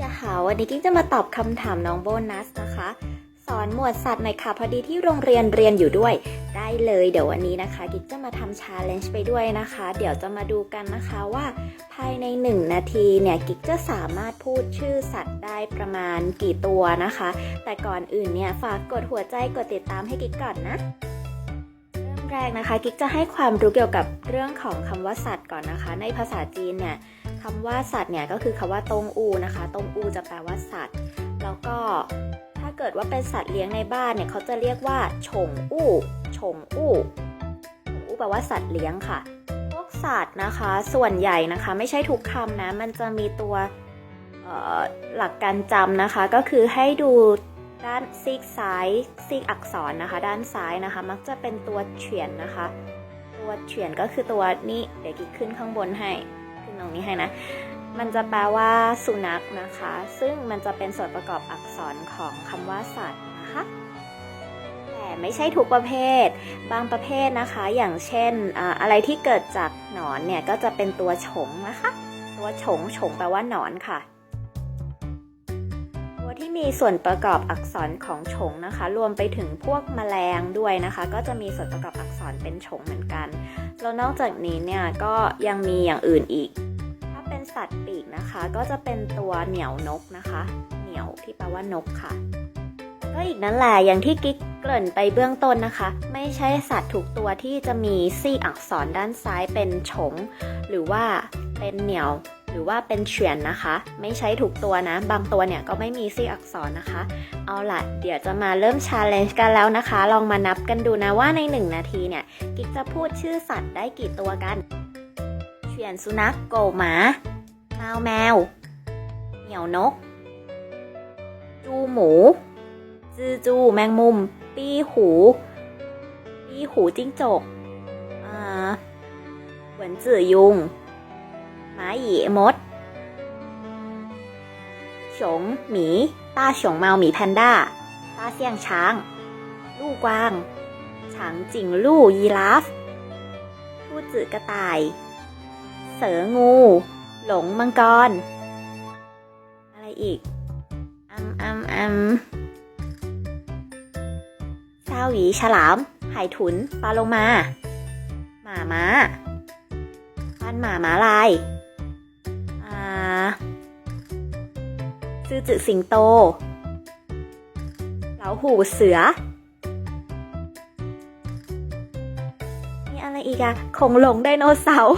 จะหาวันนี้กิ๊กจะมาตอบคำถามน้องโบนัสนะคะ สอนหมวดสัตว์หน่อยค่ะ พอดีที่โรงเรียนเรียนอยู่ด้วย ได้เลยเดี๋ยววันนี้นะคะ กิ๊กจะมาทำชาเลนจ์ไปด้วยนะคะ เดี๋ยวจะมาดูกันนะคะว่า ภายใน 1 นาทีเนี่ย กิ๊กจะสามารถพูดชื่อสัตว์ได้ประมาณกี่ตัวนะคะ แต่ก่อนอื่นเนี่ยฝากกดหัวใจกดติดตามให้กิ๊กก่อนนะเริ่มแรกนะคะกิ๊กจะให้ความรู้เกี่ยวกับเรื่องของคำว่าสัตว์ก่อนนะคะ ในภาษาจีนเนี่ย คำว่าสัตว์เนี่ยก็คือคำว่าตงอูนะคะตงอูจะแปลว่าสัตว์ แล้วก็ถ้าเกิดว่าเป็นสัตว์เลี้ยงในบ้านเนี่ยเขาจะเรียกว่าฉงอู้ฉงอู้ฉงอู้แปลว่าสัตว์เลี้ยงค่ะพวกสัตว์นะคะส่วนใหญ่นะคะ ไม่ใช่ทุกคำนะมันจะมีตัวหลักการจำนะคะ ก็คือให้ดูด้านซีกซ้ายซีกอักษรนะคะ ด้านซ้ายนะคะ มักจะเป็นตัวเฉียนนะคะ ตัวเฉียนก็คือตัวนี้เดี๋ยวกิ๊กขึ้นข้างบนให้ ตรงนี้ให้นะ มันจะแปลว่าสุนัขนะคะ ซึ่งมันจะเป็นส่วนประกอบอักษรของคำว่าสัตว์นะคะแต่ไม่ใช่ทุกประเภท บางประเภทนะคะ อย่างเช่นอะไรที่เกิดจากหนอนเนี่ยก็จะเป็นตัวฉงนะคะ ตัวฉงฉงแปลว่าหนอนค่ะตัวที่มีส่วนประกอบอักษรของฉงนะคะ รวมไปถึงพวกแมลงด้วยนะคะ ก็จะมีส่วนประกอบอักษรเป็นฉงเหมือนกัน แล้วนอกจากนี้เนี่ยก็ยังมีอย่างอื่นอีก สัตว์ปีกนะคะ ก็จะเป็นตัวเหนียวนกนะคะ เหนียวที่แปลว่านกค่ะ ก็อีกนั่นแหละอย่างที่กิ๊กเกริ่นไปเบื้องต้นนะคะ ไม่ใช่สัตว์ทุกตัวที่จะมีซี่อักษรด้านซ้ายเป็นฉง หรือว่าเป็นเหนียวหรือว่าเป็นเฉียนนะคะ ไม่ใช่ทุกตัวนะ บางตัวเนี่ยก็ไม่มีซี่อักษรนะคะ เอาล่ะเดี๋ยวจะมาเริ่มชาเลนจ์กันแล้วนะคะ ลองมานับกันดูนะว่าใน 1 นาทีเนี่ย กิ๊กจะพูดชื่อสัตว์ได้กี่ตัวกันเฉียนสุนัขโกหมา แมวแมว เหนียวนก จูหมูจือจูแมงมุม ปี้หู ปี้หูจิ้งจกอ่าเหวนจื่อยุงหมาหยีมดฉงหมีต้าฉงเมาหมีแพนด้าต้าเสี่ยงช้าง ลู่กวางฉางจิงลู่ยีราฟทู่จือกระต่าย เสืองู หลงมังกร อะไรอีกอัมอัมอัมซาหวีฉลามไหถุนปลาโลมา หมาม้าพันหมาม้าลายอ่าซือจือสิงโต เหลาหูเสือนี่อะไรอีกอะคงหลงไดโนเสาร์